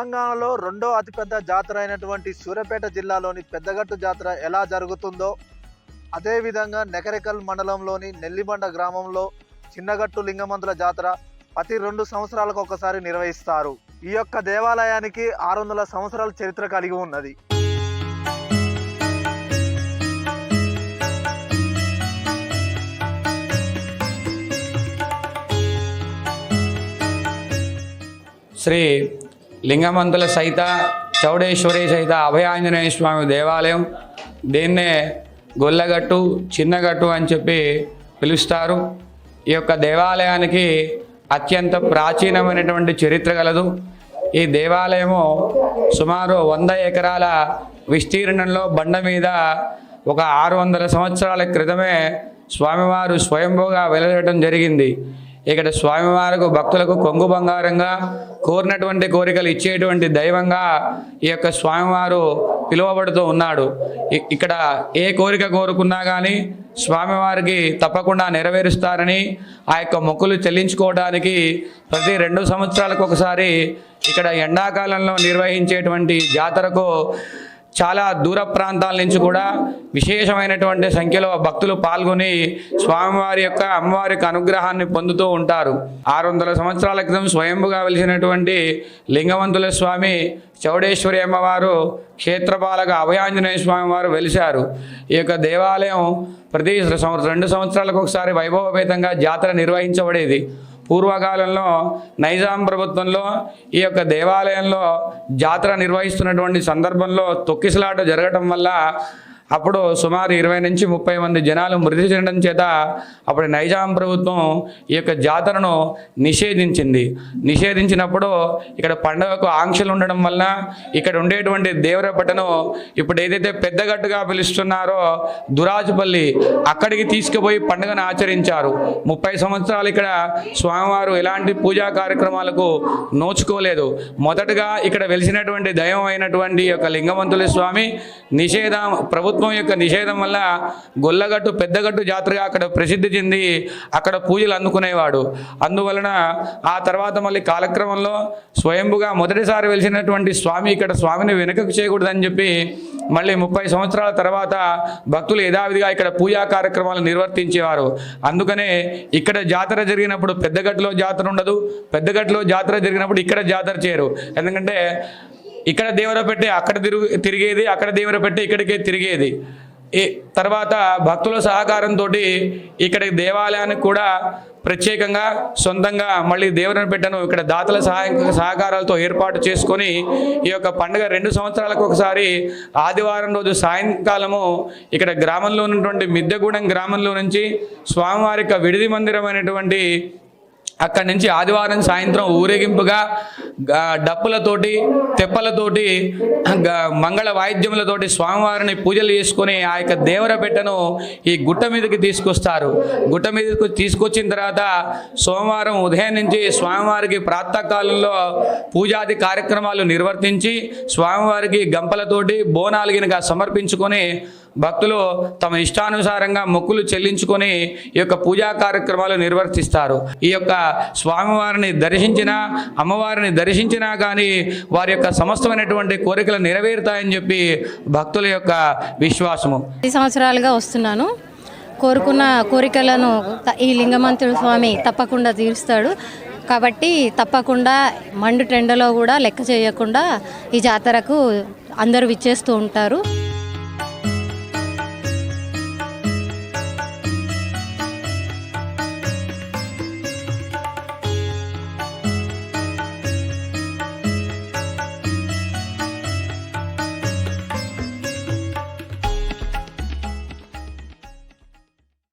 తెలంగాణలో రెండో అతిపెద్ద జాతర అయినటువంటి సూర్యాపేట జిల్లాలోని పెద్దగట్టు జాతర ఎలా జరుగుతుందో అదేవిధంగా నెకరెకల్ మండలంలోని నెల్లిబండ గ్రామంలో చిన్నగట్టు లింగమంతుల జాతర ప్రతి రెండు సంవత్సరాలకు ఒకసారి నిర్వహిస్తారు. ఈ యొక్క దేవాలయానికి ఆరు వందల సంవత్సరాల చరిత్ర కలిగి ఉన్నది. శ్రీ లింగమంతుల సహిత చౌడేశ్వరి సహిత అభయాంజనేయ స్వామి దేవాలయం దీన్నే గొల్లగట్టు చిన్నగట్టు అని చెప్పి పిలుస్తారు. ఈ యొక్క దేవాలయానికి అత్యంత ప్రాచీనమైనటువంటి చరిత్ర కలదు ఈ దేవాలయము సుమారు వంద ఎకరాల విస్తీర్ణంలో బండ మీద ఒక ఆరు వందల సంవత్సరాల క్రితమే స్వామివారు స్వయంభూగా వెలగడం జరిగింది. ఇక్కడ స్వామివారికి భక్తులకు కొంగు బంగారంగా కోరినటువంటి కోరికలు ఇచ్చేటువంటి దైవంగా ఈ యొక్క స్వామివారు పిలువబడుతూ ఉన్నాడు. ఇక్కడ ఏ కోరిక కోరుకున్నా కానీ స్వామివారికి తప్పకుండా నెరవేరుస్తారని ఆ యొక్క మొక్కులు చెల్లించుకోవడానికి ప్రతి రెండు సంవత్సరాలకు ఒకసారి ఇక్కడ ఎండాకాలంలో నిర్వహించేటువంటి జాతరకు చాలా దూర ప్రాంతాల నుంచి కూడా విశేషమైనటువంటి సంఖ్యలో భక్తులు పాల్గొని స్వామివారి యొక్క అమ్మవారి యొక్క అనుగ్రహాన్ని పొందుతూ ఉంటారు. ఆరు వందల సంవత్సరాల క్రితం స్వయంభుగా వెలిసినటువంటి లింగవంతుల స్వామి చౌడేశ్వరి అమ్మవారు క్షేత్రపాలక అభయాంజనేయ స్వామి వారు వెలిశారు. ఈ యొక్క దేవాలయం ప్రతి రెండు సంవత్సరాలకు ఒకసారి వైభవపేతంగా జాతర నిర్వహించబడేది. పూర్వకాలంలో నైజాం ప్రభుత్వంలో ఈ యొక్క దేవాలయంలో జాతర నిర్వహిస్తున్నటువంటి సందర్భంలో తొక్కిసలాట జరగటం వల్ల అప్పుడు సుమారు ఇరవై నుంచి ముప్పై మంది జనాలు మృతి చెందడం చేత అప్పుడు నైజాం ప్రభుత్వం ఈ యొక్క జాతరను నిషేధించింది. నిషేధించినప్పుడు ఇక్కడ పండుగకు ఆంక్షలు ఉండడం వలన ఇక్కడ ఉండేటువంటి దేవరపట్టను ఇప్పుడు ఏదైతే పెద్దగట్టుగా పిలుస్తున్నారో దురాజుపల్లి అక్కడికి తీసుకుపోయి పండుగను ఆచరించారు. ముప్పై సంవత్సరాలు ఇక్కడ స్వామివారు ఎలాంటి పూజా కార్యక్రమాలకు నోచుకోలేదు. మొదటగా ఇక్కడ వెలిసినటువంటి దైవం అయినటువంటి యొక్క లింగవంతుల స్వామి నిషేధం ప్రభుత్వం యొక్క నిషేధం వల్ల గొల్లగట్టు పెద్దగట్టు జాతరగా అక్కడ ప్రసిద్ధి చెంది అక్కడ పూజలు అందుకునేవాడు. అందువలన ఆ తర్వాత మళ్ళీ కాలక్రమంలో స్వయంభుగా మొదటిసారి వెలిసినటువంటి స్వామి ఇక్కడ స్వామిని వెనుకకు చేయకూడదని చెప్పి మళ్ళీ ముప్పై సంవత్సరాల తర్వాత భక్తులు యథావిధిగా ఇక్కడ పూజా కార్యక్రమాలు నిర్వర్తించేవారు. అందుకనే ఇక్కడ జాతర జరిగినప్పుడు పెద్దగట్టులో జాతర ఉండదు పెద్దగట్టులో జాతర జరిగినప్పుడు ఇక్కడ జాతర చేయరు. ఎందుకంటే ఇక్కడ దేవర పెట్టి అక్కడ తిరుగు తిరిగేది అక్కడ దేవర పెట్టి ఇక్కడికే తిరిగేది. ఈ తర్వాత భక్తుల సహకారంతో ఇక్కడ దేవాలయానికి కూడా ప్రత్యేకంగా సొంతంగా మళ్ళీ దేవుని పెట్టను ఇక్కడ దాతల సహాయ సహకారాలతో ఏర్పాటు చేసుకొని ఈ యొక్క పండుగ రెండు సంవత్సరాలకు ఒకసారి ఆదివారం రోజు సాయంకాలము ఇక్కడ గ్రామంలో ఉన్నటువంటి మిద్దెగూడెం గ్రామంలో నుంచి స్వామివారి యొక్క విడిది మందిరం అనేటువంటి అక్కడి నుంచి ఆదివారం సాయంత్రం ఊరేగింపుగా డప్పులతోటి తెప్పలతోటి మంగళ వాయిద్యములతోటి స్వామివారిని పూజలు చేసుకుని ఆ యొక్క దేవర బిడ్డను ఈ గుట్ట మీదకి తీసుకొస్తారు. గుట్ట మీదకి తీసుకొచ్చిన తర్వాత సోమవారం ఉదయం నుంచి స్వామివారికి ప్రాతకాలంలో పూజాది కార్యక్రమాలు నిర్వర్తించి స్వామివారికి గంపలతోటి బోనాలు గినక సమర్పించుకొని భక్తులు తమ ఇష్టానుసారంగా మొక్కులు చెల్లించుకొని ఈ యొక్క పూజా కార్యక్రమాలు నిర్వర్తిస్తారు. ఈ యొక్క స్వామివారిని దర్శించినా అమ్మవారిని దర్శించినా కానీ వారి యొక్క సమస్తమైనటువంటి కోరికలు నెరవేరుతాయని చెప్పి భక్తుల యొక్క విశ్వాసము. ఈ సంవత్సరాలుగా వస్తున్నాను. కోరుకున్న కోరికలను ఈ లింగమంతుడు స్వామి తప్పకుండా తీరుస్తాడు. కాబట్టి తప్పకుండా మండు టెండలో కూడా లెక్క చేయకుండా ఈ జాతరకు అందరూ విచ్చేస్తూ ఉంటారు.